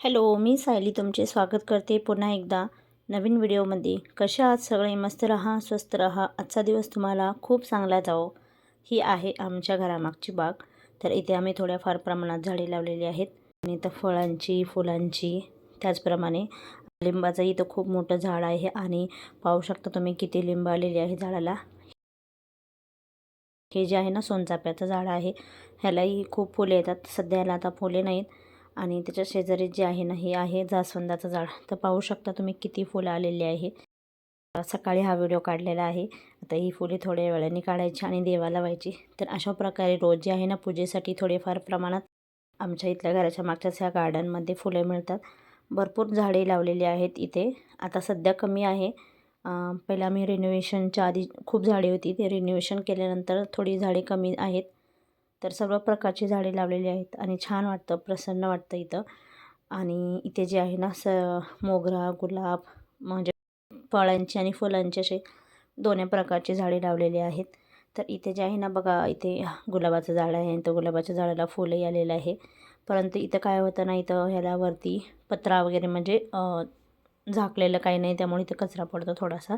Hello मी सायली तुमचे स्वागत करते पुन्हा एकदा नवीन व्हिडिओमध्ये. कशा आहात सगळे? मस्त रहा स्वस्त रहा. आजचा दिवस तुम्हाला खूप चांगला जावो. ही आहे आमच्या घरामागची बाग. तर इथे आम्ही थोड्याफार प्रमाणात झाडे लावलेली आहेत. आणि इथं फळांची फुलांची त्याचप्रमाणे लिंबाचं इथं खूप मोठं झाड आहे. आणि पाहू शकता तुम्ही किती लिंब आलेली आहे झाडाला. हे जे आहे ना सोनचाप्याचं झाड आहे. ह्यालाही खूप फुले येतात. सध्याला आता फुले नाहीत. आणि त्याच्या शेजारी जे आहे ना हे आहे जास्वंदाचं झाड. तर पाहू शकता तुम्ही किती फुलं आलेली आहे. सकाळी हा व्हिडिओ काढलेला आहे. आता ही फुले थोड्या वेळाने काढायची आणि देवाला व्हायची तर अशा प्रकारे रोज जे आहे ना पूजेसाठी थोडेफार प्रमाणात आमच्या इथल्या घराच्या मागच्याच ह्या गार्डनमध्ये फुलं मिळतात. भरपूर झाडे लावलेली आहेत इथे. आता सध्या कमी आहे. पहिला मी रिनोव्हेशनच्या आधी खूप झाडे होती. ते रिनोव्हेशन केल्यानंतर थोडी झाडे कमी आहेत. तर सर्व प्रकारची झाडे लावलेली आहेत आणि छान वाटतं प्रसन्न वाटतं इथं. आणि इथे जे आहे ना स मोगरा गुलाब म्हणजे फळांची आणि फुलांची असे दोन्ही प्रकारची झाडे लावलेली आहेत. तर इथे जे आहे ना बघा इथे गुलाबाचं झाड आहे तर गुलाबाच्या झाडाला फुलंही आलेलं आहे. परंतु इथं काय होतं ना इथं ह्याला वरती पत्रा वगैरे म्हणजे झाकलेलं काही नाही त्यामुळे इथं कचरा पडतो थोडासा.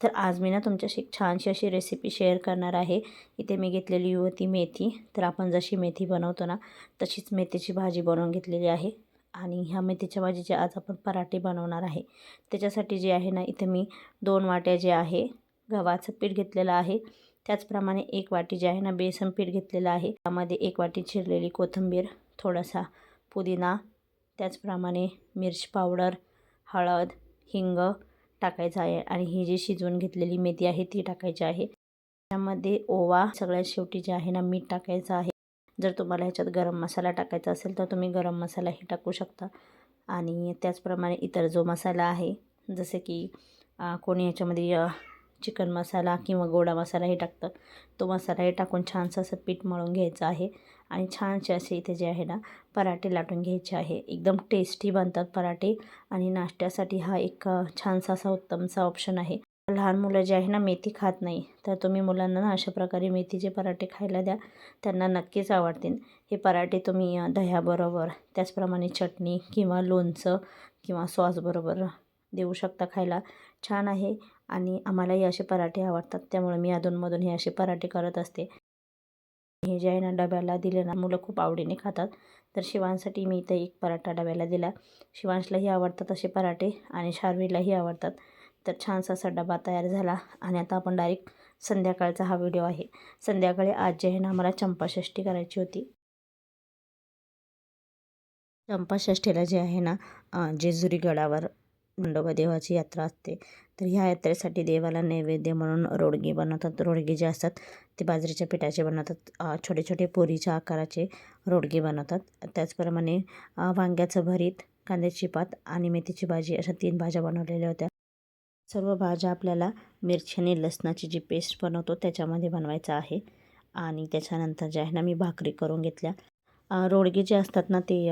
तर आज मी ना तुमच्याशी छानशी अशी रेसिपी शेअर करणार आहे. इथे मी घेतलेली होती मेथी. तर आपण जशी मेथी बनवतो ना तशीच मेथीची भाजी बनवून घेतलेली आहे. आणि ह्या मेथीच्या भाजीचे आज आपण पराठे बनवणार आहे. त्याच्यासाठी जे आहे ना इथे मी दोन वाट्या जे आहे गव्हाचं पीठ घेतलेलं आहे. त्याचप्रमाणे एक वाटी जे आहे ना बेसन पीठ घेतलेलं आहे. त्यामध्ये एक वाटी चिरलेली कोथिंबीर थोडासा पुदिना त्याचप्रमाणे मिरची पावडर हळद हिंग टाकायचं आहे आणि ही जी शिजवून घेतलेली मेथी आहे ती टाकायची आहे. त्यामध्ये ओवा सगळ्यात शेवटी जे आहे ना मीठ टाकायचं आहे. जर तुम्हाला ह्याच्यात गरम मसाला टाकायचा असेल तर तुम्ही गरम मसालाही टाकू शकता. आणि त्याचप्रमाणे इतर जो मसाला आहे जसे की कोणी ह्याच्यामध्ये चिकन मसाला किंवा गोडा मसालाही टाकतं. तो मसालाही टाकून छानसं असं पीठ मळून घ्यायचं आहे. आणि छानसे असे इथे जे आहे ना पराठे लाटून घ्यायचे आहे. एकदम टेस्टी बनतात पराठे आणि नाश्त्यासाठी हा एक छानसा असा उत्तमसा ऑप्शन आहे. लहान मुलं जे आहे ना मेथी खात नाही. तर तुम्ही मुलांना ना अशा प्रकारे मेथीचे पराठे खायला द्या. त्यांना नक्कीच आवडतील. हे पराठे तुम्ही दह्याबरोबर त्याचप्रमाणे चटणी किंवा लोणचं किंवा सॉसबरोबर देऊ शकता खायला. छान आहे. आणि आम्हालाही असे पराठे आवडतात. त्यामुळे मी अधूनमधून हे असे पराठे करत असते. हे जे आहे ना डब्याला दिले ना मुलं खूप आवडीने खातात. तर शिवांसाठी मी इथे एक पराठा डब्याला दिला. शिवांशलाही आवडतात असे पराठे आणि शार्वीलाही आवडतात. तर छानसा असा डबा तयार झाला आणि आता आपण डायरेक्ट संध्याकाळचा हा व्हिडिओ आहे. संध्याकाळी आज जे आहे ना आम्हाला चंपाषष्ठी करायची होती. चंपाषष्ठीला जे आहे ना जेजुरी गडावर खंडोबा देवाची यात्रा असते. तर ह्या यात्रेसाठी देवाला नैवेद्य म्हणून रोडगे बनवतात. रोडगे जे असतात ते बाजरीच्या पिठाचे बनवतात. छोटे छोटे पोरीच्या आकाराचे रोडगे बनवतात. त्याचप्रमाणे वांग्याचं भरीत कांद्याची पात आणि मेथीची भाजी अशा तीन भाज्या बनवलेल्या होत्या. सर्व भाज्या आपल्याला मिरची आणि लसणाची जी पेस्ट बनवतो त्याच्यामध्ये बनवायचं आहे. आणि त्याच्यानंतर जे आहे ना मी भाकरी करून घेतल्या. रोडगे जे असतात ना ते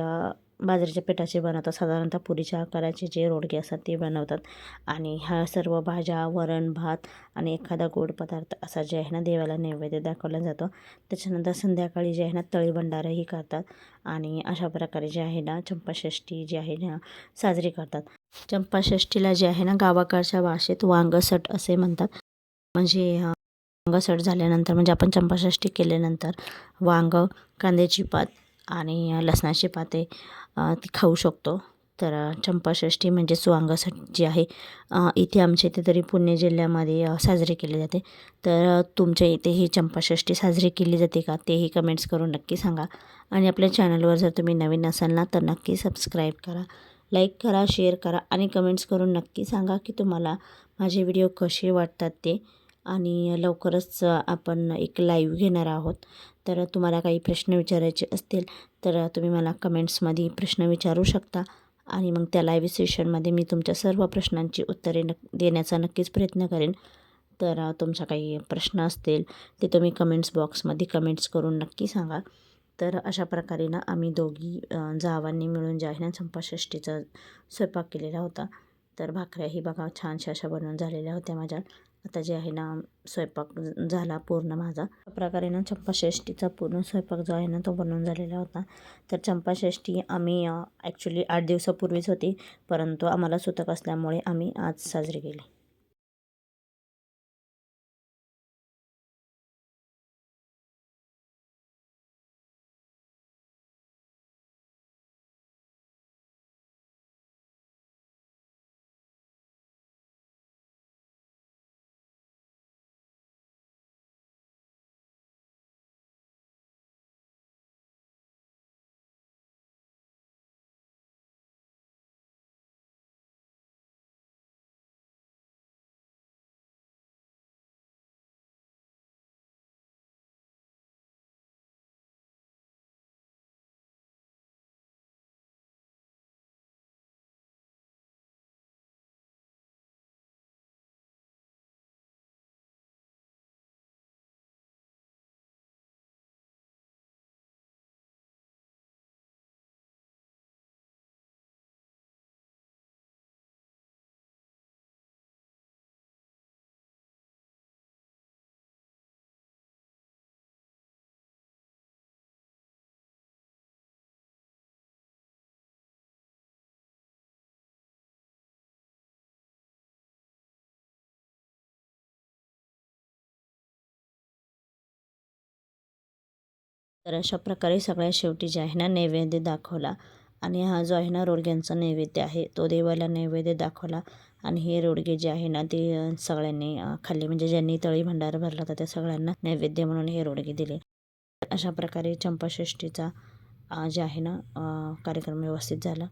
बाजरीच्या पिठाचे बनवतात. साधारणतः पुरीच्या आकाराचे जे रोडगे असतात ते बनवतात. आणि ह्या सर्व भाज्या वरण भात आणि एखादा गोड पदार्थ असा जे आहे ना देवाला नैवेद्य दाखवला जातो. त्याच्यानंतर संध्याकाळी जे आहे ना तळी तळीभंडारही करतात आणि अशा प्रकारे जे आहे ना चंपाषष्ठी जी आहे ना साजरी करतात. चंपाषष्ठीला जे आहे ना गावाकडच्या भाषेत वांगसट असे म्हणतात. म्हणजे वांगसट झाल्यानंतर म्हणजे आपण चंपाषष्ठी केल्यानंतर वांग कांद्याची पात आणि लसणाची पाते ती खाऊ शकतो. तर चंपाषष्ठी म्हणजे सुवांगासट जी आहे इथे आमच्या इथे तरी पुणे जिल्ह्यामध्ये साजरी केली जाते. तर तुमच्या इथे ही चंपाषष्ठी साजरी केली जाते का? तेही कमेंट्स करून नक्की सांगा. आणि आपल्या चॅनलवर जर तुम्ही नवीन असाल ना तर नक्की सबस्क्राईब करा. लाईक करा शेअर करा आणि कमेंट्स करून नक्की सांगा की तुम्हाला माझे व्हिडिओ कसे वाटतात ते. आणि लवकरच आपण एक लाईव्ह घेणार आहोत. तर तुम्हाला काही प्रश्न विचारायचे असतील तर तुम्ही मला कमेंट्समध्ये प्रश्न विचारू शकता. आणि मग त्या लाईव्ह सेशनमध्ये मी तुमच्या सर्व प्रश्नांची उत्तरे नक देण्याचा नक्कीच प्रयत्न करेन. तर तुमचा काही प्रश्न असतील ते तुम्ही कमेंट्स बॉक्समध्ये कमेंट्स करून नक्की सांगा. तर अशा प्रकारे ना आम्ही दोघी जावांनी मिळून जे आहे ना स्वयंपाक केलेला होता. तर भाकऱ्याही बघा छानशा अशा बनवून झालेल्या होत्या माझ्या. आता जे आहे ना स्वयंपाक झाला पूर्ण माझा. अशा प्रकारे ना चंपाषष्ठीचा पूर्ण स्वयंपाक जो आहे ना तो बनवून झालेला होता. तर चंपाषष्ठी आम्ही ॲक्च्युली आठ दिवसापूर्वीच होती परंतु आम्हाला सुतक असल्यामुळे आम्ही आज साजरी केली. तर अशा प्रकारे सगळ्या शेवटी जे आहे ना नैवेद्य दाखवला. आणि हा जो आहे ना रोडग्यांचा नैवेद्य आहे तो देवाला नैवेद्य दाखवला. आणि हे रोडगे जे आहे ना ते सगळ्यांनी खाल्ले. म्हणजे ज्यांनी तळी भंडार भरला होता त्या सगळ्यांना नैवेद्य म्हणून हे रोडगे दिले. अशा प्रकारे चंपाषष्ठीचा जे आहे ना कार्यक्रम व्यवस्थित झाला.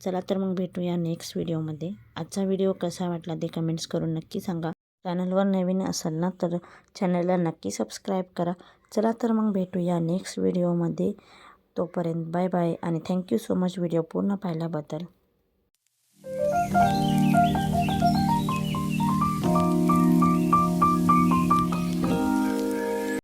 चला तर मग भेटूया नेक्स्ट व्हिडिओमध्ये आजचा व्हिडिओ कसा वाटला ते कमेंट्स करून नक्की सांगा. चॅनलवर नवीन असाल ना तर चॅनलला नक्की सबस्क्राईब करा. चला तर मग भेटूया नेक्स्ट व्हिडिओमध्ये तोपर्यंत बाय बाय आणि थँक्यू सो मच व्हिडिओ पूर्ण पाहिल्याबद्दल.